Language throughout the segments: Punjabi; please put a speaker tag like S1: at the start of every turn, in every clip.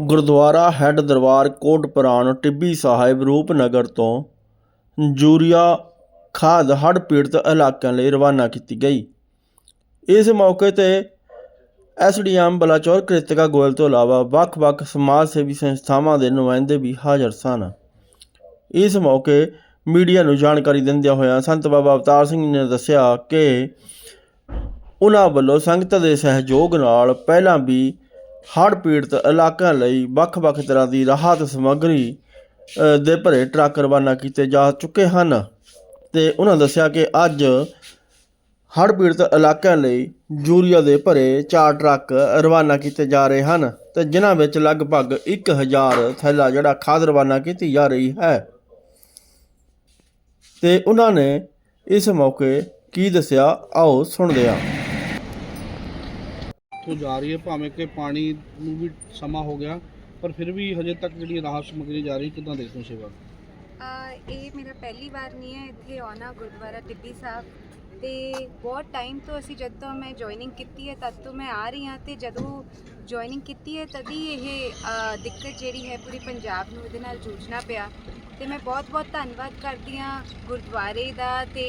S1: ਗੁਰਦੁਆਰਾ ਹੈੱਡ ਦਰਬਾਰ ਕੋਟ ਪੁਰਾਣ ਟਿੱਬੀ ਸਾਹਿਬ ਰੂਪਨਗਰ ਤੋਂ ਯੂਰੀਆ ਖਾਦ ਹੜ੍ਹ ਪੀੜਤ ਇਲਾਕਿਆਂ ਲਈ ਰਵਾਨਾ ਕੀਤੀ ਗਈ। ਇਸ ਮੌਕੇ ਤੇ ਐਸਡੀਐਮ ਬਲਾਚੌਰ ਕ੍ਰਿਤਿਕਾ ਗੋਇਲ ਤੋਂ ਇਲਾਵਾ ਵੱਖ-ਵੱਖ ਸਮਾਜ ਸੇਵੀ ਸੰਸਥਾਵਾਂ ਦੇ ਨੁਮਾਇੰਦੇ ਵੀ ਹਾਜ਼ਰ ਸਨ। ਇਸ ਮੌਕੇ ਮੀਡੀਆ ਨੂੰ ਜਾਣਕਾਰੀ ਦਿੰਦਿਆਂ ਹੋਇਆਂ ਸੰਤ ਬਾਬਾ ਅਵਤਾਰ ਸਿੰਘ ਨੇ ਦੱਸਿਆ ਕਿ ਉਹਨਾਂ ਵੱਲੋਂ ਸੰਗਤ ਦੇ ਸਹਿਯੋਗ ਨਾਲ ਪਹਿਲਾਂ ਵੀ ਹੜ੍ਹ ਪੀੜਤ ਇਲਾਕਿਆਂ ਲਈ ਵੱਖ-ਵੱਖ ਤਰ੍ਹਾਂ ਦੀ ਰਾਹਤ ਸਮੱਗਰੀ ਦੇ ਭਰੇ ਟਰੱਕ ਰਵਾਨਾ ਕੀਤੇ ਜਾ ਚੁੱਕੇ ਹਨ। ਤੇ ਉਹਨਾਂ ਦੱਸਿਆ ਕਿ ਅੱਜ ਹੜ੍ਹ ਪੀੜਤ ਇਲਾਕਿਆਂ ਲਈ ਯੂਰੀਆ ਦੇ ਭਰੇ ਚਾਰ ਟਰੱਕ ਰਵਾਨਾ ਕੀਤੇ ਜਾ ਰਹੇ ਹਨ ਤੇ ਜਿਨ੍ਹਾਂ ਵਿੱਚ ਲਗਭਗ 1000 ਥੈਲਾ ਜਿਹੜਾ ਖਾਦ ਰਵਾਨਾ ਕੀਤੀ ਜਾ ਰਹੀ ਹੈ। ਤੇ ਉਹਨਾਂ ਨੇ ਇਸ ਮੌਕੇ ਕੀ ਦੱਸਿਆ? ਆਓ ਸੁਣਦੇ ਹਾਂ।
S2: ਉੱਥੋਂ ਜਾ ਰਹੀ ਹੈ ਭਾਵੇਂ ਕਿ ਪਾਣੀ ਨੂੰ ਵੀ ਸਮਾਂ ਹੋ ਗਿਆ ਪਰ ਫਿਰ ਵੀ ਹਜੇ ਤੱਕ ਜਿਹੜੀ ਰਾਹਤ ਸਮੱਗਰੀ ਜਾ ਰਹੀ ਕਿਦਾਂ ਦੇਖਦੇ ਹੋ ਸੇਵਾ?
S3: ਅਹ ਇਹ ਮੇਰਾ ਪਹਿਲੀ ਵਾਰ ਨਹੀਂ ਹੈ ਇੱਥੇ ਆਉਣਾ ਗੁਰਦੁਆਰਾ ਟਿੱਬੀ ਸਾਹਿਬ ਤੇ ਬਹੁਤ ਟਾਈਮ ਤੋਂ ਅਸੀਂ ਜਦ ਤੋਂ ਮੈਂ ਜੁਆਇਨਿੰਗ ਕੀਤੀ ਹੈ ਤਦ ਤੋਂ ਮੈਂ ਆ ਰਹੀ ਹਾਂ ਤੇ ਜਦੋਂ ਜੁਆਇਨਿੰਗ ਕੀਤੀ ਹੈ ਤਦੀ ਇਹ ਅਹ, ਦਿੱਕਤ ਜਿਹੜੀ ਹੈ ਪੂਰੀ ਪੰਜਾਬ ਨੂੰ ਇਹਦੇ ਨਾਲ ਜੂਝਣਾ ਪਿਆ ਤੇ ਮੈਂ ਬਹੁਤ-ਬਹੁਤ ਧੰਨਵਾਦ ਕਰਦੀ ਹਾਂ ਗੁਰਦੁਆਰੇ ਦਾ ਤੇ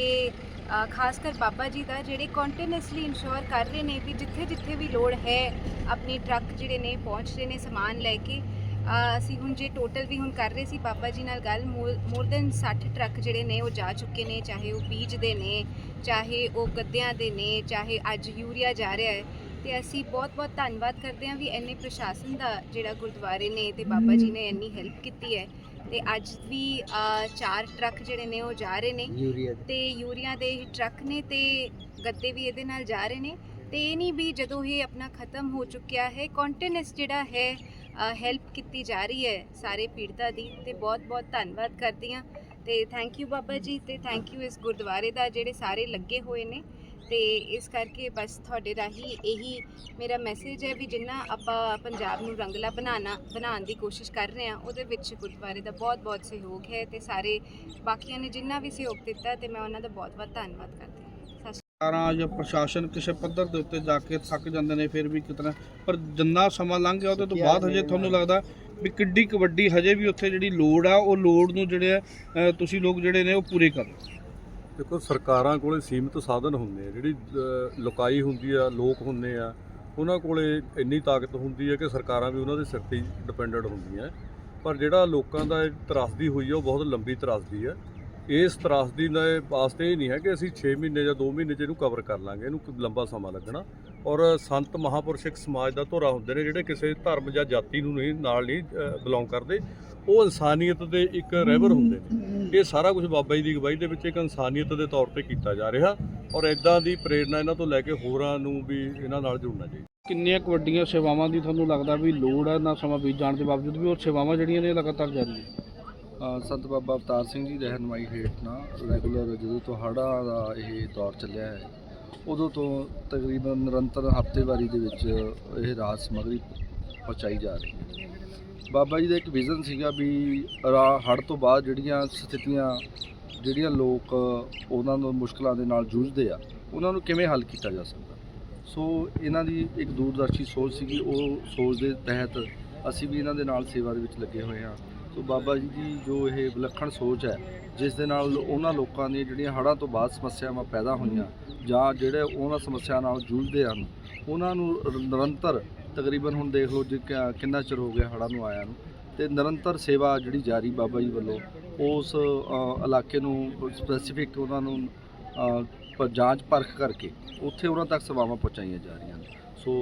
S3: ਖਾਸ ਕਰ ਬਾਬਾ ਜੀ ਦਾ ਜਿਹੜੇ ਕੰਟੀਨਿਊਸਲੀ ਇਨਸ਼ੋਰ ਕਰ ਰਹੇ ਨੇ ਵੀ ਜਿੱਥੇ-ਜਿੱਥੇ ਵੀ ਲੋੜ ਹੈ ਆਪਣੀ ਟਰੱਕ ਜਿਹੜੇ ਨੇ ਪਹੁੰਚ ਰਹੇ ਨੇ ਸਮਾਨ ਲੈ ਕੇ। ਅਸੀਂ ਹੁਣ ਜੇ ਟੋਟਲ ਵੀ ਹੁਣ ਕਰ ਰਹੇ ਸੀ ਬਾਬਾ ਜੀ ਨਾਲ ਗੱਲ ਮੋਰ ਦੈਨ 60 ਟਰੱਕ ਜਿਹੜੇ ਨੇ ਉਹ ਜਾ ਚੁੱਕੇ ਨੇ ਚਾਹੇ ਉਹ ਬੀਜ ਦੇ ਨੇ ਚਾਹੇ ਉਹ ਗੱਦਿਆਂ ਦੇ ਨੇ ਚਾਹੇ ਅੱਜ ਯੂਰੀਆ ਜਾ ਰਿਹਾ ਹੈ। ਤੇ ਅਸੀਂ ਬਹੁਤ-ਬਹੁਤ ਧੰਨਵਾਦ ਕਰਦੇ ਹਾਂ ਵੀ ਇੰਨੇ ਪ੍ਰਸ਼ਾਸਨ ਦਾ ਜਿਹੜਾ ਗੁਰਦੁਆਰੇ ਨੇ ਤੇ ਬਾਬਾ ਜੀ ਨੇ ਇੰਨੀ ਹੈਲਪ ਕੀਤੀ ਹੈ। ਤੇ ਅੱਜ ਵੀ ਚਾਰ ਟਰੱਕ ਜਿਹੜੇ ਨੇ ਉਹ ਜਾ ਰਹੇ ਨੇ।
S4: ਯੂਰੀਆ
S3: ਤੇ ਯੂਰੀਆ ਦੇ ਟਰੱਕ ਨੇ ਤੇ ਗੱਦੇ ਵੀ ਇਹਦੇ ਨਾਲ ਜਾ ਰਹੇ ਨੇ। ਤੇ ਇਹ ਨਹੀਂ ਵੀ ਜਦੋਂ ਇਹ ਆਪਣਾ ਖਤਮ ਹੋ ਚੁੱਕਿਆ ਹੈ ਕੰਟੀਨਿਊਸ ਜਿਹੜਾ ਹੈ ਹੈਲਪ ਕੀਤੀ ਜਾ ਰਹੀ ਹੈ ਸਾਰੇ ਪੀੜਤਾਂ ਦੀ। ਤੇ ਬਹੁਤ ਬਹੁਤ ਧੰਨਵਾਦ ਕਰਦੀ ਹਾਂ। ਤੇ ਥੈਂਕ ਯੂ ਬਾਬਾ ਜੀ ਤੇ ਥੈਂਕ ਯੂ ਇਸ ਗੁਰਦੁਆਰੇ ਦਾ ਜਿਹੜੇ ਸਾਰੇ ਲੱਗੇ ਹੋਏ ਨੇ। ਤੇ ਇਸ ਕਰਕੇ ਬਸ ਤੁਹਾਡੇ ਰਾਹੀਂ ਇਹੀ ਮੇਰਾ ਮੈਸੇਜ ਹੈ ਵੀ ਜਿੰਨਾ ਆਪਾਂ ਪੰਜਾਬ ਨੂੰ ਰੰਗਲਾ ਬਣਾਉਣਾ ਬਣਾਉਣ ਦੀ ਕੋਸ਼ਿਸ਼ ਕਰ ਰਹੇ ਹਾਂ ਉਹਦੇ ਵਿੱਚ ਗੁਰਦੁਆਰੇ ਦਾ ਬਹੁਤ ਬਹੁਤ ਸਹਿਯੋਗ ਹੈ ਤੇ ਸਾਰੇ ਬਾਕੀਆਂ ਨੇ ਜਿੰਨਾ ਵੀ ਸਹਿਯੋਗ ਦਿੱਤਾ ਤੇ ਮੈਂ ਉਹਨਾਂ ਦਾ ਬਹੁਤ ਬਹੁਤ ਧੰਨਵਾਦ ਕਰਦੀ ਹਾਂ। ਸਤਿ ਸ਼੍ਰੀ
S2: ਸਰਕਾਰਾਂ ਜਾਂ ਪ੍ਰਸ਼ਾਸਨ ਕਿਸੇ ਪੱਧਰ ਦੇ ਉੱਤੇ ਜਾ ਕੇ ਥੱਕ ਜਾਂਦੇ ਨੇ ਫਿਰ ਵੀ ਕਿਤਨਾ ਪਰ ਜਿੰਨਾ ਸਮਾਂ ਲੰਘ ਗਿਆ ਉਹਦੇ ਤੋਂ ਬਾਅਦ ਹਜੇ ਤੁਹਾਨੂੰ ਲੱਗਦਾ ਵੀ ਕਿੱਡੀ ਕੁ ਵੱਡੀ ਹਜੇ ਵੀ ਉੱਥੇ ਜਿਹੜੀ ਲੋੜ ਆ ਉਹ ਲੋੜ ਨੂੰ ਜਿਹੜੇ ਤੁਸੀਂ ਲੋਕ ਜਿਹੜੇ ਨੇ ਉਹ ਪੂਰੇ ਕਰੋ।
S5: ਦੇਖੋ, ਸਰਕਾਰਾਂ ਕੋਲੇ ਸੀਮਿਤ ਸਾਧਨ ਹੁੰਦੇ ਆ। ਜਿਹੜੀ ਲੁਕਾਈ ਹੁੰਦੀ ਆ, ਲੋਕ ਹੁੰਦੇ ਆ, ਉਹਨਾਂ ਕੋਲੇ ਇੰਨੀ ਤਾਕਤ ਹੁੰਦੀ ਹੈ ਕਿ ਸਰਕਾਰਾਂ ਵੀ ਉਹਨਾਂ ਦੇ ਸਿਰ ਤੇ ਹੀ ਡਿਪੈਂਡੈਂਟ ਹੁੰਦੀਆਂ। ਪਰ ਜਿਹੜਾ ਲੋਕਾਂ ਦਾ ਇਹ ਤਰਾਸਦੀ ਹੋਈ ਹੈ ਉਹ ਬਹੁਤ ਲੰਬੀ ਤਰਾਸਦੀ ਹੈ ਇਸ ਤਰਾਸਦੀ ਦੇ ਵਾਸਤੇ ਇਹ ਨਹੀਂ ਹੈ ਕਿ ਅਸੀਂ 6 ਮਹੀਨੇ ਜਾਂ 2 ਮਹੀਨੇ 'ਚ ਇਹਨੂੰ ਕਵਰ ਕਰ ਲਾਂਗੇ, ਇਹਨੂੰ ਲੰਬਾ ਸਮਾਂ ਲੱਗਣਾ। ਔਰ ਸੰਤ ਮਹਾਪੁਰਸ਼ ਇੱਕ ਸਮਾਜ ਦਾ ਧੁਰਾ ਹੁੰਦੇ ਨੇ ਜਿਹੜੇ ਕਿਸੇ ਧਰਮ ਜਾਂ ਜਾਤੀ ਨੂੰ ਨਹੀਂ ਨਾਲ ਨਹੀਂ ਬਿਲੋਂਗ ਕਰਦੇ ਉਹ ਇਨਸਾਨੀਅਤ ਦੇ ਇੱਕ ਰਹਿਬਰ ਹੁੰਦੇ ਨੇ। ਇਹ ਸਾਰਾ ਕੁਝ ਬਾਬਾ ਜੀ ਦੀ ਅਗਵਾਈ ਦੇ ਵਿੱਚ ਇੱਕ ਇਨਸਾਨੀਅਤ ਦੇ ਤੌਰ ਤੇ ਕੀਤਾ ਜਾ ਰਿਹਾ ਔਰ ਇਦਾਂ ਦੀ ਪ੍ਰੇਰਣਾ ਇਹਨਾਂ ਤੋਂ ਲੈ ਕੇ ਹੋਰਾਂ ਨੂੰ ਵੀ ਇਹਨਾਂ ਨਾਲ ਜੁੜਨਾ ਚਾਹੀਦਾ।
S2: ਕਿੰਨੀਆਂ ਕੁ ਵੱਡੀਆਂ ਸੇਵਾਵਾਂ ਦੀ ਤੁਹਾਨੂੰ ਲੱਗਦਾ ਵੀ ਲੋੜ ਹੈ ਨਾ ਸਮਾਂ ਬੀਤ ਜਾਣ ਦੇ ਬਾਵਜੂਦ ਵੀ ਉਹ ਸੇਵਾਵਾਂ ਜਿਹੜੀਆਂ ਨੇ ਲਗਾਤਾਰ ਜਾਰੀ ਹੈ
S4: ਅ, ਸੰਤ ਬਾਬਾ ਅਵਤਾਰ ਸਿੰਘ ਜੀ ਦੀ ਰਹਿਨਮਾਈ ਹੇਠ ਨਾ ਰੈਗੂਲਰ ਜਦੋਂ ਤੋਂ ਹੜ੍ਹਾਂ ਦਾ ਇਹ ਦੌਰ ਚੱਲਿਆ ਹੈ ਉਦੋਂ ਤੋਂ ਤਕਰੀਬਨ ਨਿਰੰਤਰ ਹਫ਼ਤੇਵਾਰੀ ਦੇ ਵਿੱਚ ਇਹ ਰਾਹਤ ਸਮੱਗਰੀ ਪਹੁੰਚਾਈ ਜਾ ਰਹੀ ਹੈ। ਬਾਬਾ ਜੀ ਦਾ ਇੱਕ ਵਿਜ਼ਨ ਸੀਗਾ ਵੀ ਰਾ- ਹੜ੍ਹ ਤੋਂ ਬਾਅਦ ਜਿਹੜੀਆਂ ਸਥਿਤੀਆਂ, ਜਿਹੜੀਆਂ ਲੋਕ ਉਹਨਾਂ ਨੂੰ ਮੁਸ਼ਕਲਾਂ ਦੇ ਨਾਲ ਜੂਝਦੇ ਆ, ਉਹਨਾਂ ਨੂੰ ਕਿਵੇਂ ਹੱਲ ਕੀਤਾ ਜਾ ਸਕਦਾ? ਸੋ ਇਹਨਾਂ ਦੀ ਇੱਕ ਦੂਰਦਰਸ਼ੀ ਸੋਚ ਸੀਗੀ, ਉਹ ਸੋਚ ਦੇ ਤਹਿਤ ਅਸੀਂ ਵੀ ਇਹਨਾਂ ਦੇ ਨਾਲ ਸੇਵਾ ਦੇ ਵਿੱਚ ਲੱਗੇ ਹੋਏ ਹਾਂ। ਸੋ ਬਾਬਾ ਜੀ ਦੀ ਜੋ ਇਹ ਵਿਲੱਖਣ ਸੋਚ ਹੈ ਜਿਸ ਦੇ ਨਾਲ ਉਹਨਾਂ ਲੋਕਾਂ ਦੀਆਂ ਜਿਹੜੀਆਂ ਹੜ੍ਹਾਂ ਤੋਂ ਬਾਅਦ ਸਮੱਸਿਆਵਾਂ ਪੈਦਾ ਹੋਈਆਂ ਜਾਂ ਜਿਹੜੇ ਉਹਨਾਂ ਸਮੱਸਿਆ ਨਾਲ ਜੂਝਦੇ ਹਨ, ਉਹਨਾਂ ਨੂੰ ਰ- ਨਿਰੰਤਰ ਤਕਰੀਬਨ ਹੁਣ ਦੇਖ ਲਓ ਜੀ ਕਿੰਨਾ ਚਿਰ ਹੋ ਗਿਆ ਹੜ੍ਹਾਂ ਨੂੰ ਆਇਆ ਨੂੰ ਤੇ ਨਿਰੰਤਰ ਸੇਵਾ ਜਿਹੜੀ ਜਾਰੀ ਬਾਬਾ ਜੀ ਵੱਲੋਂ ਉਸ ਇਲਾਕੇ ਨੂੰ ਸਪੈਸੀਫਿਕ ਉਹਨਾਂ ਨੂੰ ਜਾਂਚ ਪਰਖ ਕਰਕੇ ਉੱਥੇ ਉਹਨਾਂ ਤੱਕ ਸੇਵਾਵਾਂ ਪਹੁੰਚਾਈਆਂ ਜਾ ਰਹੀਆਂ ਹਨ ਸੋ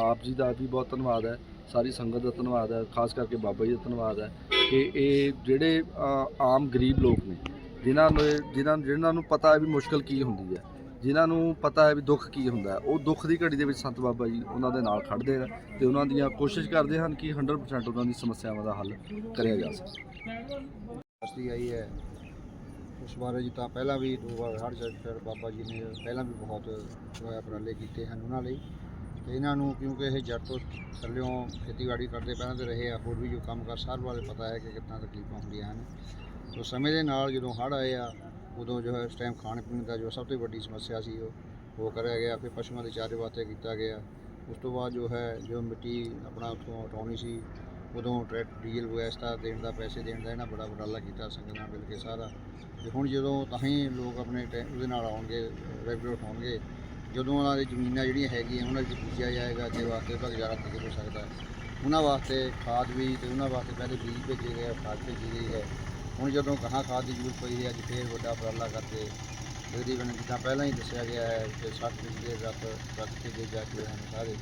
S4: ਆਪ ਜੀ ਦਾ ਵੀ ਬਹੁਤ ਧੰਨਵਾਦ ਹੈ। ਸਾਰੀ ਸੰਗਤ ਦਾ ਧੰਨਵਾਦ ਹੈ, ਖਾਸ ਕਰਕੇ ਬਾਬਾ ਜੀ ਦਾ ਧੰਨਵਾਦ ਹੈ ਕਿ ਇਹ ਜਿਹੜੇ ਆਮ ਗਰੀਬ ਲੋਕ ਨੇ, ਜਿਨ੍ਹਾਂ ਨੂੰ, ਜਿਨ੍ਹਾਂ ਜਿਨ੍ਹਾਂ ਨੂੰ ਪਤਾ ਹੈ ਵੀ ਮੁਸ਼ਕਲ ਕੀ ਹੁੰਦੀ ਹੈ, ਜਿਨ੍ਹਾਂ ਨੂੰ ਪਤਾ ਹੈ ਵੀ ਦੁੱਖ ਕੀ ਹੁੰਦਾ ਉਹ ਦੁੱਖ ਦੀ ਘੜੀ ਦੇ ਵਿੱਚ ਸੰਤ ਬਾਬਾ ਜੀ ਉਹਨਾਂ ਦੇ ਨਾਲ ਖੜਦੇ ਨੇ ਤੇ ਉਹਨਾਂ ਦੀਆਂ ਕੋਸ਼ਿਸ਼ ਕਰਦੇ ਹਨ ਕਿ 100% ਉਹਨਾਂ ਦੀ ਸਮੱਸਿਆਵਾਂ ਦਾ ਹੱਲ ਕਰਿਆ ਜਾ ਸਕੇ।
S6: ਅਸਲੀ ਆਈ ਹੈ, ਉਸ ਬਾਰੇ ਜੀ ਤਾਂ ਪਹਿਲਾਂ ਵੀ ਦੋ ਵਾਰ ਹੜ ਚੱਲ ਬਾਬਾ ਜੀ ਨੇ ਪਹਿਲਾਂ ਵੀ ਬਹੁਤ ਉਪਰਾਲੇ ਕੀਤੇ ਹਨ ਉਹਨਾਂ ਲਈ। ਤੇ ਇਹਨਾਂ ਨੂੰ ਕਿਉਂਕਿ ਇਹ ਜੜ ਤੋਂ ਥੱਲਿਓਂ ਖੇਤੀਬਾੜੀ ਕਰਦੇ ਪਹਿਲਾਂ ਤੇ ਰਹੇ ਆ, ਹੋਰ ਵੀ ਜੋ ਕੰਮ ਕਰ, ਸਾਰ ਬਾਰੇ ਪਤਾ ਹੈ ਕਿ ਕਿੰਨਾ ਤਕਲੀਫਾਂ ਹੁੰਦੀਆਂ ਹਨ। ਸੋ ਸਮੇਂ ਦੇ ਨਾਲ ਜਦੋਂ ਹੜ ਆਏ ਆ, ਉਦੋਂ ਜੋ ਹੈ ਇਸ ਟਾਈਮ ਖਾਣ ਪੀਣ ਦਾ ਜੋ ਸਭ ਤੋਂ ਵੱਡੀ ਸਮੱਸਿਆ ਸੀ ਉਹ ਉਹ ਕਰਿਆ ਗਿਆ, ਫਿਰ ਪਸ਼ੂਆਂ ਦੇ ਚਾਰੇ ਵਾਸਤੇ ਕੀਤਾ ਗਿਆ। ਉਸ ਤੋਂ ਬਾਅਦ ਜੋ ਹੈ, ਜੋ ਮਿੱਟੀ ਆਪਣਾ ਉੱਥੋਂ ਹਟਾਉਣੀ ਸੀ, ਉਦੋਂ ਟਰੈਕ ਡੀਜ਼ਲ ਵਗੈਸਟਾ ਦੇਣ ਦਾ, ਪੈਸੇ ਦੇਣ ਦਾ ਇਹਨਾਂ ਬੜਾ ਉਪਰਾਲਾ ਕੀਤਾ, ਸੰਗਤ ਨਾਲ ਮਿਲ ਕੇ ਸਾਰਾ। ਤੇ ਹੁਣ ਜਦੋਂ ਤਾਂ ਹੀ ਲੋਕ ਆਪਣੇ ਟੈ- ਉਹਦੇ ਨਾਲ ਆਉਣਗੇ, ਰੈਗੂਲਰ ਹੋਣਗੇ ਜਦੋਂ ਉਹਨਾਂ ਦੀ ਜ਼ਮੀਨਾਂ ਜਿਹੜੀਆਂ ਹੈਗੀਆਂ ਉਹਨਾਂ 'ਚ ਬੀਜਿਆ ਜਾਏਗਾ ਤੇ ਵਾਸਤੇ ਤਾਂ ਗੁਜ਼ਾਰਾ ਕਿਤੇ ਹੋ ਸਕਦਾ ਉਹਨਾਂ ਵਾਸਤੇ ਖਾਦ ਵੀ ਤੇ ਉਹਨਾਂ ਵਾਸਤੇ ਪਹਿਲੇ ਬੀਜ ਭੇਜੇ ਗਏ ਆ, ਖਾਦ ਭੇਜੀ ਗਈ ਹੈ। ਹੁਣ ਜਦੋਂ ਕਹਾਂ ਖਾਦ ਦੀ ਜ਼ਰੂਰਤ ਪਈ ਹੈ ਅੱਜ ਫੇਰ ਵੱਡਾ ਉਪਰਾਲਾ ਕਰਕੇ ਤਕਰੀਬਨ ਜਿੱਦਾਂ ਪਹਿਲਾਂ ਹੀ ਦੱਸਿਆ ਗਿਆ ਹੈ ਕਿ 60 ਬਿਜਲੀ ਦੇ ਟਰੱਕ ਟਰੱਕ ਭੇਜੇ ਜਾ ਚੁੱਕੇ ਹਨ ਸਾਰੇ।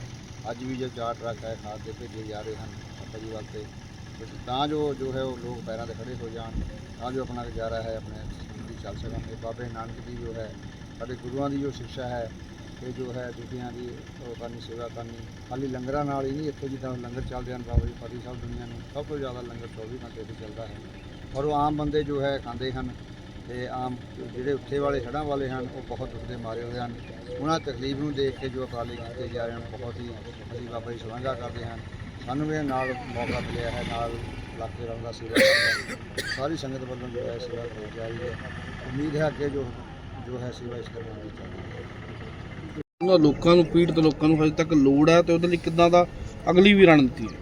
S6: ਅੱਜ ਵੀ ਜੋ ਚਾਰ ਟਰੱਕ ਹੈ ਖਾਦ ਦੇ ਭੇਜੇ ਜਾ ਰਹੇ ਹਨ ਪੱਪਾ ਵਾਸਤੇ। ਤਾਂ ਜੋ ਜੋ ਹੈ ਉਹ ਲੋਕ ਪੈਰਾਂ ਤੇ ਖੜੇ ਹੋ ਜਾਣ ਤਾਂ ਜੋ ਆਪਣਾ ਗੁਜ਼ਾਰਾ ਹੈ ਆਪਣੇ ਜ਼ਿੰਦਗੀ ਚੱਲ ਸਕਣ। ਇਹ ਬਾਬੇ ਨਾਨਕ ਦੀ ਜੋ ਹੈ ਸਾਡੇ ਗੁਰੂਆਂ ਦੀ ਜੋ ਸਿੱਖਿਆ ਹੈ ਕਿ ਜੋ ਹੈ ਦੁਨੀਆਂ ਦੀ, ਉਹ ਕਰਨੀ, ਸੇਵਾ ਕਰਨੀ। ਖਾਲੀ ਲੰਗਰਾਂ ਨਾਲ ਹੀ ਨਹੀਂ, ਇੱਥੇ ਜਿੱਦਾਂ ਲੰਗਰ ਚੱਲਦੇ ਹਨ, ਬਾਬਾ ਜੀ ਫਤਿਹ ਸਾਹਿਬ ਦੁਨੀਆ ਨੂੰ ਸਭ ਤੋਂ ਜ਼ਿਆਦਾ ਲੰਗਰ 24 ਘੰਟੇ ਤੇ ਚੱਲਦਾ ਹੈ। ਔਰ ਉਹ ਆਮ ਬੰਦੇ ਜੋ ਹੈ, ਖਾਂਦੇ ਹਨ। ਤੇ ਆਮ ਜਿਹੜੇ ਉੱਥੇ ਵਾਲੇ ਹੜ੍ਹਾਂ ਵਾਲੇ ਹਨ, ਉਹ ਬਹੁਤ ਦੁੱਖ ਦੇ ਮਾਰੇ ਹੋਏ ਹਨ। ਉਹਨਾਂ ਤਕਲੀਫ ਨੂੰ ਦੇਖ ਕੇ ਜੋ ਅਕਾਲੀ ਕੀਤੇ ਜਾ ਰਹੇ ਹਨ, ਬਹੁਤ ਹੀ ਅਸੀਂ ਬਾਬਾ ਜੀ ਸ਼ਲਾਘਾ ਕਰਦੇ ਹਨ ਸਾਨੂੰ ਵੀ ਨਾਲ ਮੌਕਾ ਮਿਲਿਆ ਹੈ, ਨਾਲ ਇਲਾਕੇ ਰੰਗ ਦਾ ਸੇਵਾ ਸਾਰੀ ਸੰਗਤ ਵੱਲੋਂ ਜੋ ਹੈ, ਸੇਵਾ ਕੀਤੀ ਜਾ ਰਹੀ ਹੈ। ਉਮੀਦ ਹੈ ਅੱਗੇ ਜੋ ਜੋ ਹੈ, ਸੇਵਾ ਇਸ ਤਰ੍ਹਾਂ ਦੀ ਹੈ।
S2: ਉਹਨਾਂ ਲੋਕਾਂ ਨੂੰ ਪੀੜਤ ਲੋਕਾਂ ਨੂੰ ਹਜੇ ਤੱਕ ਲੋੜ ਹੈ ਤੇ ਉਹਦੇ ਲਈ ਕਿੱਦਾਂ ਦਾ ਅਗਲੀ ਵੀ ਰਣਨੀਤੀ ਹੈ?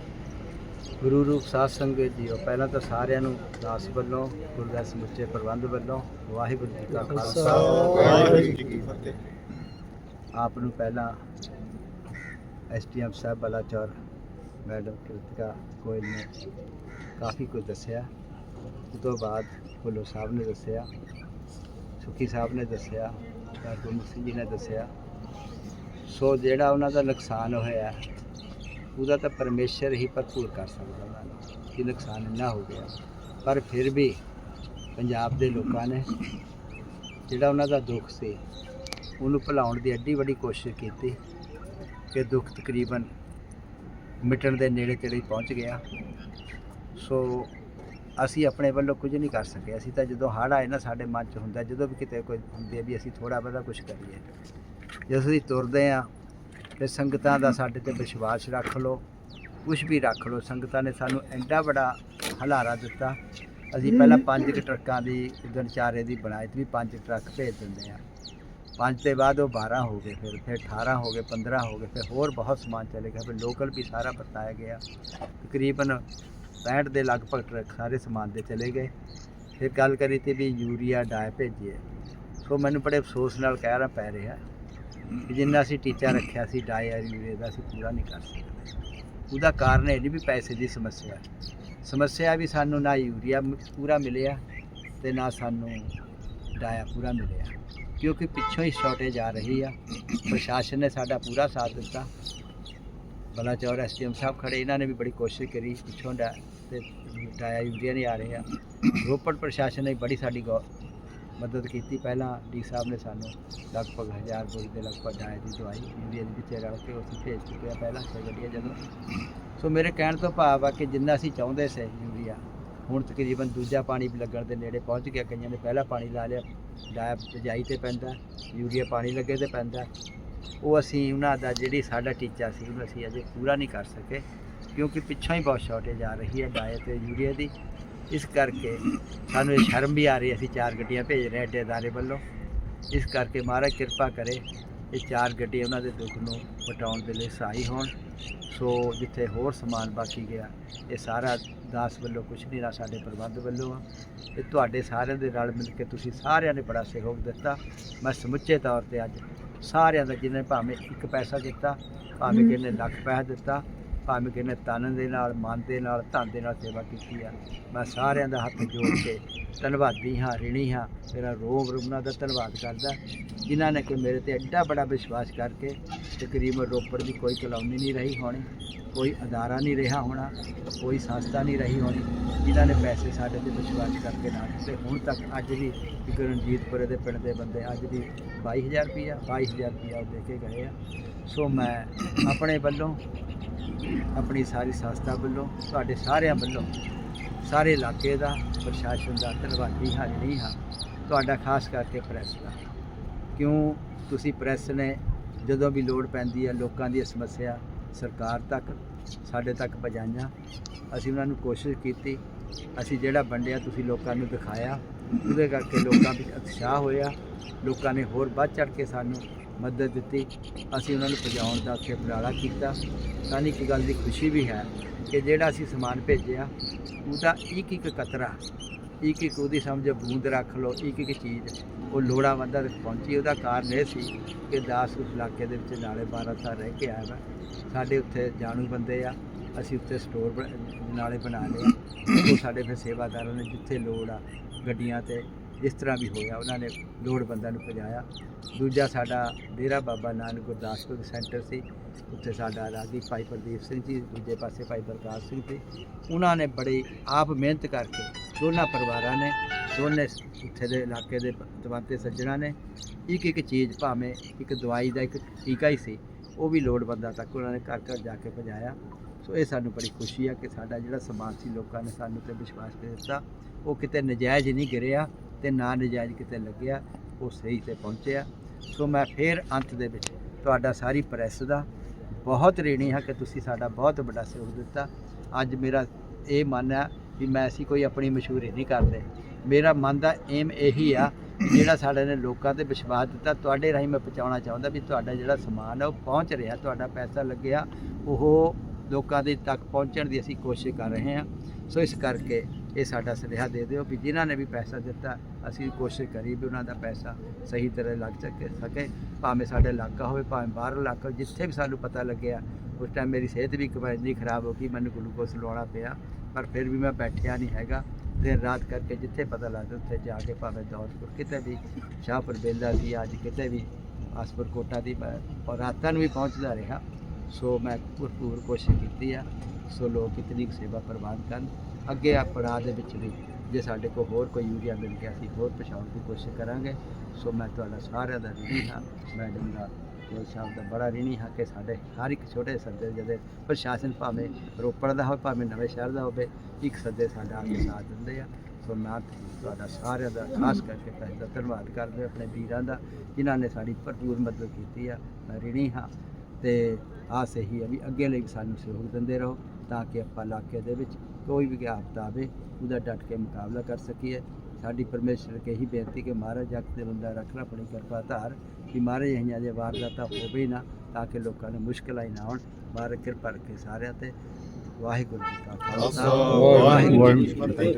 S7: ਗੁਰੂ ਰੂਪ ਸਾਧ ਸੰਗਤ ਜੀਓ ਪਹਿਲਾਂ ਤਾਂ ਸਾਰਿਆਂ ਨੂੰ ਦਾਸ ਵੱਲੋਂ ਗੁਰਦੁਆਰਾ ਸਮੁੱਚੇ ਪ੍ਰਬੰਧ ਵੱਲੋਂ ਵਾਹਿਗੁਰੂ ਜੀ ਕਾ ਖਾਲਸਾ।
S6: ਵਾਹਿਗੁਰੂ ਜੀ ਕੀ ਫਤਿਹ।
S7: ਆਪ ਨੂੰ ਪਹਿਲਾਂ ਐਸਟੀਐਮ ਸਾਹਿਬ ਬਲਾਚੌਰ ਮੈਡਮ ਕ੍ਰਿਤਿਕਾ ਗੋਇਲ ਨੇ ਕਾਫੀ ਕੁਝ ਦੱਸਿਆ। ਉਸ ਤੋਂ ਬਾਅਦ ਭੁੱਲੋ ਸਾਹਿਬ ਨੇ ਦੱਸਿਆ ਸੁਖੀ ਸਾਹਿਬ ਨੇ ਦੱਸਿਆ ਗੁਰਮੁਖ ਸਿੰਘ ਜੀ ਨੇ ਦੱਸਿਆ। ਸੋ ਜਿਹੜਾ ਉਹਨਾਂ ਦਾ ਨੁਕਸਾਨ ਹੋਇਆ, ਉਹਦਾ ਤਾਂ ਪਰਮੇਸ਼ਰ ਹੀ ਭਰਪੂਰ ਕਰ ਸਕਦਾ ਉਹਨਾਂ ਨੂੰ, ਕਿ ਨੁਕਸਾਨ ਇੰਨਾ ਹੋ ਗਿਆ। ਪਰ ਫਿਰ ਵੀ ਪੰਜਾਬ ਦੇ ਲੋਕਾਂ ਨੇ ਜਿਹੜਾ ਉਹਨਾਂ ਦਾ ਦੁੱਖ ਸੀ, ਉਹਨੂੰ ਭੁਲਾਉਣ ਦੀ ਐਡੀ ਵੱਡੀ ਕੋਸ਼ਿਸ਼ ਕੀਤੀ ਕਿ ਦੁੱਖ ਤਕਰੀਬਨ ਮਿਟਣ ਦੇ ਨੇੜੇ ਤੇੜੇ ਪਹੁੰਚ ਗਿਆ। ਸੋ ਅਸੀਂ ਆਪਣੇ ਵੱਲੋਂ ਕੁਝ ਨਹੀਂ ਕਰ ਸਕੇ। ਅਸੀਂ ਤਾਂ ਜਦੋਂ ਹੜ੍ਹ ਆਏ ਨਾ, ਸਾਡੇ ਮਨ 'ਚ ਹੁੰਦਾ, ਜਦੋਂ ਵੀ ਕਿਤੇ ਕੋਈ ਹੁੰਦੇ ਹੈ ਵੀ ਅਸੀਂ ਥੋੜਾ ਬਹੁਤਾ ਕੁਝ ਕਰੀਏ। ਜੇ ਅਸੀਂ ਤੁਰਦੇ ਆ, ਤੇ ਸੰਗਤਾਂ ਦਾ ਸਾਡੇ ਤੇ ਵਿਸ਼ਵਾਸ ਰੱਖ ਲਓ ਕੁਝ ਵੀ ਰੱਖ ਲਓ, ਸੰਗਤਾਂ ਨੇ ਸਾਨੂੰ ਐਡਾ ਬੜਾ ਹਲਾਰਾ ਦਿੱਤਾ। ਅਸੀਂ ਪਹਿਲਾਂ ਪੰਜ ਕੁ ਟਰੱਕਾਂ ਦੀ ਉਦਣ ਚਾਰੇ ਦੀ ਬਣਾਇਤ ਵੀ ਪੰਜ ਟਰੱਕ ਭੇਜ ਦਿੰਦੇ ਆ। ਪੰਜ ਦੇ ਬਾਅਦ ਉਹ 12 ਹੋ ਗਏ ਫਿਰ ਫਿਰ 18 ਹੋ ਗਏ 15 ਹੋ ਗਏ, ਫਿਰ ਹੋਰ ਬਹੁਤ ਸਮਾਨ ਚਲੇ ਗਿਆ। ਫਿਰ ਲੋਕਲ ਵੀ ਸਾਰਾ ਵਰਤਾਇਆ ਗਿਆ। ਤਕਰੀਬਨ 65 ਦੇ ਲਗਭਗ ਟਰੱਕ ਸਾਰੇ ਸਮਾਨ ਦੇ ਚਲੇ ਗਏ। ਫਿਰ ਗੱਲ ਕਰੀ ਤੇ ਵੀ ਯੂਰੀਆ ਡਾਇ ਭੇਜੀਏ। ਸੋ ਮੈਨੂੰ ਬੜੇ ਅਫਸੋਸ ਨਾਲ ਕਹਿ ਰਿਹਾ ਪੈ ਰਿਹਾ। ਕਿ ਜਿੰਨਾ ਅਸੀਂ ਟੀਚਾ ਰੱਖਿਆ ਸੀ ਡਾਈ ਦਾ ਅਸੀਂ ਪੂਰਾ ਨਹੀਂ ਕਰ ਸਕਦੇ। ਉਹਦਾ ਕਾਰਨ ਇਹ ਨਹੀਂ ਵੀ ਪੈਸੇ ਦੀ ਸਮੱਸਿਆ। ਸਮੱਸਿਆ ਵੀ ਸਾਨੂੰ ਨਾ ਯੂਰੀਆ ਪੂਰਾ ਮਿਲਿਆ ਤੇ ਨਾ ਸਾਨੂੰ ਡਾਇਆ ਪੂਰਾ ਮਿਲਿਆ। ਕਿਉਂਕਿ ਪਿੱਛੋਂ ਹੀ ਸ਼ਾਰਟੇਜ ਆ ਰਹੀ ਆ। ਪ੍ਰਸ਼ਾਸਨ ਨੇ ਸਾਡਾ ਪੂਰਾ ਸਾਥ ਦਿੱਤਾ। ਬਲਾਚੌਰ ਐਸਡੀਐਮ ਸਾਹਿਬ ਖੜੇ, ਇਹਨਾਂ ਨੇ ਵੀ ਬੜੀ ਕੋਸ਼ਿਸ਼ ਕਰੀ ਪਿੱਛੋਂ ਡਾ ਤੇ ਡਾਇਆ ਯੂਰੀਆ ਨਹੀਂ ਆ ਰਿਹਾ ਰੋਪੜ ਪ੍ਰਸ਼ਾਸਨ ਨੇ ਬੜੀ ਸਾਡੀ ਗੌ ਮਦਦ ਕੀਤੀ। ਪਹਿਲਾਂ ਡੀ ਸਾਹਿਬ ਨੇ ਸਾਨੂੰ ਲਗਭਗ 1000 ਬੋਰੀ ਦੇ ਲਗਭਗ ਡਾਇ ਦੀ ਦਵਾਈ। ਯੂਰੀਆ ਦੇ ਵਿੱਚ ਰਲ ਕੇ ਅਸੀਂ ਭੇਜ ਚੁੱਕੇ ਆ ਪਹਿਲਾਂ ਛੇ ਗੱਡੀਆਂ ਜਦੋਂ। ਸੋ ਮੇਰੇ ਕਹਿਣ ਤੋਂ ਭਾਵ ਆ ਕਿ ਜਿੰਨਾ ਅਸੀਂ ਚਾਹੁੰਦੇ ਸੀ ਯੂਰੀਆ, ਹੁਣ ਤਕਰੀਬਨ ਦੂਜਾ ਪਾਣੀ ਲੱਗਣ ਦੇ ਨੇੜੇ ਪਹੁੰਚ ਗਿਆ। ਕਈਆਂ ਨੇ ਪਹਿਲਾ ਪਾਣੀ ਲਾ ਲਿਆ ਡਾਇਆ ਬਿਜਾਈ ਤੇ ਪੈਂਦਾ, ਯੂਰੀਆ ਪਾਣੀ ਲੱਗੇ ਤੇ ਪੈਂਦਾ। ਉਹ ਅਸੀਂ ਉਹਨਾਂ ਦਾ ਜਿਹੜੀ ਸਾਡਾ ਟੀਚਾ ਸੀ, ਉਹਨੂੰ ਅਸੀਂ ਅਜੇ ਪੂਰਾ ਨਹੀਂ ਕਰ ਸਕੇ, ਕਿਉਂਕਿ ਪਿੱਛੋਂ ਹੀ ਬਹੁਤ ਸ਼ਾਰਟੇਜ ਆ ਰਹੀ ਹੈ ਡਾਇ ਤੇ ਯੂਰੀਆ ਦੀ। ਇਸ ਕਰਕੇ ਸਾਨੂੰ ਇਹ ਸ਼ਰਮ ਵੀ ਆ ਰਹੀ ਅਸੀਂ ਚਾਰ ਗੱਡੀਆਂ ਭੇਜ ਰਹੇ ਅੱਡੇ ਅਦਾਰੇ ਵੱਲੋਂ। ਇਸ ਕਰਕੇ ਮਹਾਰਾਜ ਕਿਰਪਾ ਕਰੇ ਇਹ ਚਾਰ ਗੱਡੀਆਂ ਉਹਨਾਂ ਦੇ ਦੁੱਖ ਨੂੰ ਵਟਾਉਣ ਦੇ ਲਈ ਸਹਾਈ ਹੋਣ। ਸੋ ਜਿੱਥੇ ਹੋਰ ਸਮਾਨ ਬਾਕੀ ਗਿਆ ਇਹ ਸਾਰਾ ਦਾਸ ਵੱਲੋਂ ਕੁਛ ਨਹੀਂ ਨਾ ਸਾਡੇ ਪ੍ਰਬੰਧ ਵੱਲੋਂ ਆ। ਇਹ ਤੁਹਾਡੇ ਸਾਰਿਆਂ ਦੇ ਨਾਲ ਮਿਲ ਕੇ ਤੁਸੀਂ ਸਾਰਿਆਂ ਨੇ ਬੜਾ ਸਹਿਯੋਗ ਦਿੱਤਾ। ਮੈਂ ਸਮੁੱਚੇ ਤੌਰ ਤੇ ਅੱਜ ਸਾਰਿਆਂ ਦਾ ਜਿਹਨੇ ਭਾਵੇਂ ਇੱਕ ਪੈਸਾ ਦਿੱਤਾ ਭਾਵੇਂ ਕਿਸੇ ਨੇ ਲੱਖ ਪੈਸਾ ਦਿੱਤਾ ਭਾਵੇਂ ਕਿਸੇ ਨੇ ਤਨ ਦੇ ਨਾਲ, ਮਨ ਦੇ ਨਾਲ, ਧਨ ਦੇ ਨਾਲ ਸੇਵਾ ਕੀਤੀ ਆ, ਮੈਂ ਸਾਰਿਆਂ ਦਾ ਹੱਥ ਜੋੜ ਕੇ ਧੰਨਵਾਦੀ ਹਾਂ, ਰਿਣੀ ਹਾਂ, ਮੇਰਾ ਰੋਮ ਰੁਮਨਾ ਦਾ ਧੰਨਵਾਦ ਕਰਦਾ। ਜਿਨ੍ਹਾਂ ਨੇ ਕਿ ਮੇਰੇ ਤੇ ਐਡਾ ਬੜਾ ਵਿਸ਼ਵਾਸ ਕਰਕੇ ਤਕਰੀਬਨ ਰੋਪੜ ਦੀ ਕੋਈ ਕਲੋਨੀ ਨਹੀਂ ਰਹੀ ਹੋਣੀ, ਕੋਈ ਅਦਾਰਾ ਨਹੀਂ ਰਿਹਾ ਹੋਣਾ, ਕੋਈ ਸੰਸਥਾ ਨਹੀਂ ਰਹੀ ਹੋਣੀ, ਜਿਨ੍ਹਾਂ ਨੇ ਪੈਸੇ ਸਾਡੇ ਤੇ ਵਿਸ਼ਵਾਸ ਕਰਕੇ ਨਾ ਦਿੱਤੇ। ਹੁਣ ਤੱਕ ਅੱਜ ਵੀ ਇੱਕ ਰਣਜੀਤਪੁਰੇ ਦੇ ਪਿੰਡ ਦੇ ਬੰਦੇ ਅੱਜ ਵੀ 22000 ਰੁਪਇਆ 22000 ਰੁਪਇਆ ਉਹ ਦੇ ਕੇ ਗਏ ਆ। ਸੋ ਮੈਂ ਆਪਣੇ ਵੱਲੋਂ ਆਪਣੀ ਸਾਰੀ ਸੰਸਥਾ ਵੱਲੋਂ, ਤੁਹਾਡੇ ਸਾਰਿਆਂ ਵੱਲੋਂ, ਸਾਰੇ ਇਲਾਕੇ ਦਾ ਪ੍ਰਸ਼ਾਸਨ ਦਾ ਧੰਨਵਾਦੀ ਹਾਂ ਨਹੀਂ ਹਾਂ, ਤੁਹਾਡਾ ਖਾਸ ਕਰਕੇ ਪ੍ਰੈਸ ਦਾ। ਕਿਉਂ ਤੁਸੀਂ ਪ੍ਰੈਸ ਨੇ ਜਦੋਂ ਵੀ ਲੋੜ ਪੈਂਦੀ ਹੈ ਲੋਕਾਂ ਦੀ ਸਮੱਸਿਆ ਸਰਕਾਰ ਤੱਕ, ਸਾਡੇ ਤੱਕ ਪਹੁੰਚਾਈਆਂ। ਅਸੀਂ ਉਹਨਾਂ ਨੂੰ ਕੋਸ਼ਿਸ਼ ਕੀਤੀ, ਅਸੀਂ ਜਿਹੜਾ ਵੰਡਿਆ, ਤੁਸੀਂ ਲੋਕਾਂ ਨੂੰ ਦਿਖਾਇਆ। ਉਹਦੇ ਕਰਕੇ ਲੋਕਾਂ ਵਿੱਚ ਉਤਸ਼ਾਹ ਹੋਇਆ। ਲੋਕਾਂ ਨੇ ਹੋਰ ਵੱਧ ਚੜ ਕੇ ਸਾਨੂੰ ਮਦਦ ਦਿੱਤੀ। ਅਸੀਂ ਉਹਨਾਂ ਨੂੰ ਪਹੁੰਚਾਉਣ ਦਾ ਉੱਥੇ ਉਪਰਾਲਾ ਕੀਤਾ। ਸਾਨੂੰ ਇੱਕ ਗੱਲ ਦੀ ਖੁਸ਼ੀ ਵੀ ਹੈ ਕਿ ਜਿਹੜਾ ਅਸੀਂ ਸਮਾਨ ਭੇਜਿਆ, ਉਹਦਾ ਇੱਕ ਇੱਕ ਕਤਰਾ, ਇੱਕ ਇੱਕ ਉਹਦੀ ਸਮਝ ਬੂੰਦ ਰੱਖ ਲਓ, ਇੱਕ ਇੱਕ ਚੀਜ਼, ਉਹ ਲੋੜਾਵੰਦਾਂ ਤੱਕ ਪਹੁੰਚੀ। ਉਹਦਾ ਕਾਰਨ ਇਹ ਸੀ ਕਿ ਦਾਸਪੁਰ ਇਲਾਕੇ ਦੇ ਵਿੱਚ ਨਾਲੇ 12 ਸਾਲ ਰਹਿ ਕੇ ਆਇਆ ਵਾ। ਸਾਡੇ ਉੱਥੇ ਜਾਣੂ ਬੰਦੇ ਆ। ਅਸੀਂ ਉੱਥੇ ਸਟੋਰ ਬਣ- ਨਾਲੇ ਬਣਾ ਲਏ ਉਹ ਸਾਡੇ ਫਿਰ ਸੇਵਾਦਾਰਾਂ ਨੇ ਜਿੱਥੇ ਲੋੜ ਆ ਗੱਡੀਆਂ ਤੇ ਜਿਸ ਤਰ੍ਹਾਂ ਵੀ ਹੋਇਆ। ਉਹਨਾਂ ਨੇ ਲੋੜਵੰਦਾਂ ਨੂੰ ਪਹੁੰਚਾਇਆ ਦੂਜਾ ਸਾਡਾ ਡੇਰਾ ਬਾਬਾ ਨਾਨਕ ਗੁਰਦਾਸਪੁਰ ਸੈਂਟਰ ਸੀ। ਉੱਥੇ ਸਾਡਾ ਰਾਗੀ ਭਾਈ ਪ੍ਰਦੀਪ ਸਿੰਘ ਜੀ, ਦੂਜੇ ਪਾਸੇ ਭਾਈ ਪ੍ਰਕਾਸ਼ ਸਿੰਘ ਜੀ। ਉਹਨਾਂ ਨੇ ਬੜੀ ਆਪ ਮਿਹਨਤ ਕਰਕੇ ਦੋਨਾਂ ਪਰਿਵਾਰਾਂ ਨੇ, ਦੋਨੇ ਉੱਥੇ ਦੇ ਇਲਾਕੇ ਦੇ ਤਵੰਤੇ ਸੱਜਣਾ ਨੇ, ਇੱਕ ਇੱਕ ਚੀਜ਼ ਭਾਵੇਂ ਇੱਕ ਦਵਾਈ ਦਾ ਇੱਕ ਟੀਕਾ ਹੀ ਸੀ, ਉਹ ਵੀ ਲੋੜਵੰਦਾਂ ਤੱਕ ਉਹਨਾਂ ਨੇ ਘਰ ਘਰ ਜਾ ਕੇ ਪਹੁੰਚਾਇਆ ਸੋ ਇਹ ਸਾਨੂੰ ਬੜੀ ਖੁਸ਼ੀ ਆ ਕਿ ਸਾਡਾ ਜਿਹੜਾ ਸਮਾਜ ਸੀ, ਲੋਕਾਂ ਨੇ ਸਾਨੂੰ ਤੇ ਵਿਸ਼ਵਾਸ ਦਿੱਤਾ। ਉਹ ਕਿਤੇ ਨਜਾਇਜ਼ ਨਹੀਂ ਗਿਰਿਆ ਤੇ ਨਾ ਨਜਾਇਜ਼ ਕਿਤੇ ਲੱਗਿਆ, ਉਹ ਸਹੀ ਤੇ ਪਹੁੰਚਿਆ। ਸੋ ਮੈਂ ਫੇਰ ਅੰਤ ਦੇ ਵਿੱਚ ਤੁਹਾਡਾ ਸਾਰੀ ਪ੍ਰੈਸ ਦਾ ਬਹੁਤ ਰੇਣੀ ਹਾਂ ਕਿ ਤੁਸੀਂ ਸਾਡਾ ਬਹੁਤ ਵੱਡਾ ਸਹਿਯੋਗ ਦਿੱਤਾ। ਅੱਜ ਮੇਰਾ ਇਹ ਮਨ ਹੈ ਵੀ ਮੈਂ ਅਸੀਂ ਕੋਈ ਆਪਣੀ ਮਸ਼ਹੂਰੀ ਨਹੀਂ ਕਰਦੇ। ਮੇਰਾ ਮਨ ਦਾ ਏਮ ਇਹੀ ਆ, ਜਿਹੜਾ ਸਾਡੇ ਨੇ ਲੋਕਾਂ ਤੇ ਵਿਸ਼ਵਾਸ ਦਿੱਤਾ, ਤੁਹਾਡੇ ਰਾਹੀਂ ਮੈਂ ਪਹੁੰਚਾਉਣਾ ਚਾਹੁੰਦਾ ਵੀ ਤੁਹਾਡਾ ਜਿਹੜਾ ਸਮਾਨ ਹੈ ਉਹ ਪਹੁੰਚ ਰਿਹਾ, ਤੁਹਾਡਾ ਪੈਸਾ ਲੱਗਿਆ, ਉਹ ਲੋਕਾਂ ਦੇ ਤੱਕ ਪਹੁੰਚਣ ਦੀ ਅਸੀਂ ਕੋਸ਼ਿਸ਼ ਕਰ ਰਹੇ ਹਾਂ। ਸੋ ਇਸ ਕਰਕੇ ਇਹ ਸਾਡਾ ਸੁਨੇਹਾ ਦੇ ਦਿਓ ਵੀ ਜਿਨ੍ਹਾਂ ਨੇ ਵੀ ਪੈਸਾ ਦਿੱਤਾ ਅਸੀਂ ਕੋਸ਼ਿਸ਼ ਕਰੀ ਵੀ ਉਹਨਾਂ ਦਾ ਪੈਸਾ ਸਹੀ ਤਰ੍ਹਾਂ ਲੱਗ ਸਕੇ ਸਕੇ ਭਾਵੇਂ ਸਾਡਾ ਇਲਾਕਾ ਹੋਵੇ ਭਾਵੇਂ ਬਾਹਰ ਇਲਾਕਾ ਹੋਵੇ, ਜਿੱਥੇ ਵੀ ਸਾਨੂੰ ਪਤਾ ਲੱਗਿਆ ਉਸ ਟਾਈਮ ਮੇਰੀ ਸਿਹਤ ਵੀ ਕਬਾਇ ਇੰਨੀ ਖਰਾਬ ਹੋ ਗਈ ਮੈਨੂੰ ਗਲੂਕੋਸ ਲਵਾਉਣਾ ਪਿਆ ਪਰ ਫਿਰ ਵੀ ਮੈਂ ਬੈਠਿਆ ਨਹੀਂ ਹੈਗਾ। ਦਿਨ ਰਾਤ ਕਰਕੇ ਜਿੱਥੇ ਪਤਾ ਲੱਗਦਾ ਉੱਥੇ ਜਾ ਕੇ ਭਾਵੇਂ ਦੌਲਤਪੁਰ ਕਿਤੇ ਵੀ ਸ਼ਾਹਪੁਰ ਬੇਲਾ ਸੀ ਅੱਜ ਕਿਤੇ ਵੀ ਆਸਪੁਰ ਕੋਟਾ ਦੀ ਔਰ ਰਾਤਾਂ ਨੂੰ ਵੀ ਪਹੁੰਚਦਾ ਰਿਹਾ। ਸੋ ਮੈਂ ਭਰਪੂਰ ਕੋਸ਼ਿਸ਼ ਕੀਤੀ ਆ ਸੋ ਲੋਕ ਇਤਨੀ ਕੁ ਸੇਵਾ ਪ੍ਰਵਾਨ ਕਰਨ। ਅੱਗੇ ਆ ਪੜਾਅ ਦੇ ਵਿੱਚ ਵੀ ਜੇ ਸਾਡੇ ਕੋਲ ਹੋਰ ਕੋਈ ਯੂਰੀਆ ਮਿਲ ਗਿਆ, ਅਸੀਂ ਹੋਰ ਪਛਾਉਣ ਦੀ ਕੋਸ਼ਿਸ਼ ਕਰਾਂਗੇ। ਸੋ ਮੈਂ ਤੁਹਾਡਾ ਸਾਰਿਆਂ ਦਾ ਰਿਣੀ ਹਾਂ। ਮੈਡਮ ਦਾ ਜੋ ਸਾਹਿਬ ਦਾ ਬੜਾ ਰਿਣੀ ਹਾਂ ਕਿ ਸਾਡੇ ਹਰ ਇੱਕ ਛੋਟੇ ਸੱਦੇ ਜਿਹਦੇ ਪ੍ਰਸ਼ਾਸਨ ਭਾਵੇਂ ਰੋਪੜ ਦਾ ਹੋਵੇ, ਭਾਵੇਂ ਨਵੇਂ ਸ਼ਹਿਰ ਦਾ ਹੋਵੇ, ਇੱਕ ਸੱਦੇ ਸਾਡਾ ਆ ਕੇ ਸਾਥ ਦਿੰਦੇ ਆ। ਸੋ ਮੈਂ ਤੁਹਾਡਾ ਸਾਰਿਆਂ ਦਾ ਖਾਸ ਕਰਕੇ ਪਹਿਲਾਂ ਧੰਨਵਾਦ ਕਰਦੇ ਆਪਣੇ ਵੀਰਾਂ ਦਾ, ਜਿਨ੍ਹਾਂ ਨੇ ਸਾਡੀ ਭਰਪੂਰ ਮਦਦ ਕੀਤੀ ਆ। ਮੈਂ ਰਿਣੀ ਹਾਂ ਤੇ ਆਸ ਇਹੀ ਹੈ ਵੀ ਅੱਗੇ ਲਈ ਸਾਨੂੰ ਸਹਿਯੋਗ ਦਿੰਦੇ ਰਹੋ ਤਾਂ ਕਿ ਆਪਾਂ ਇਲਾਕੇ ਦੇ ਵਿੱਚ ਕੋਈ ਵੀ ਆਪਦਾ ਆਵੇ, ਉਹਦਾ ਡਟ ਕੇ ਮੁਕਾਬਲਾ ਕਰ ਸਕੀਏ। ਸਾਡੀ ਪਰਮੇਸ਼ਰ ਕੇ ਹੀ ਬੇਨਤੀ ਕਿ ਮਹਾਰਾਜ ਜਗ ਤੇ ਬੰਦਾ ਰੱਖਣਾ, ਆਪਣੀ ਕਿਰਪਾ ਧਾਰ ਕਿ ਮਹਾਰਾਜ ਇਹੀਆਂ ਦੇ ਵਾਰਦਾਤਾਂ ਹੋਵੇ ਨਾ, ਤਾਂ ਕਿ ਲੋਕਾਂ ਨੂੰ ਮੁਸ਼ਕਲਾਂ ਹੀ ਨਾ ਆਉਣ ਮਹਾਰਾਜ ਕਿਰਪਾ ਰੱਖੇ ਸਾਰਿਆਂ ਤੇ। ਵਾਹਿਗੁਰੂ ਜੀ ਕਾ ਖਾਲਸਾ। ਵਾਹਿਗੁਰੂ ਜੀ ਕੀ ਫਤਿਹ।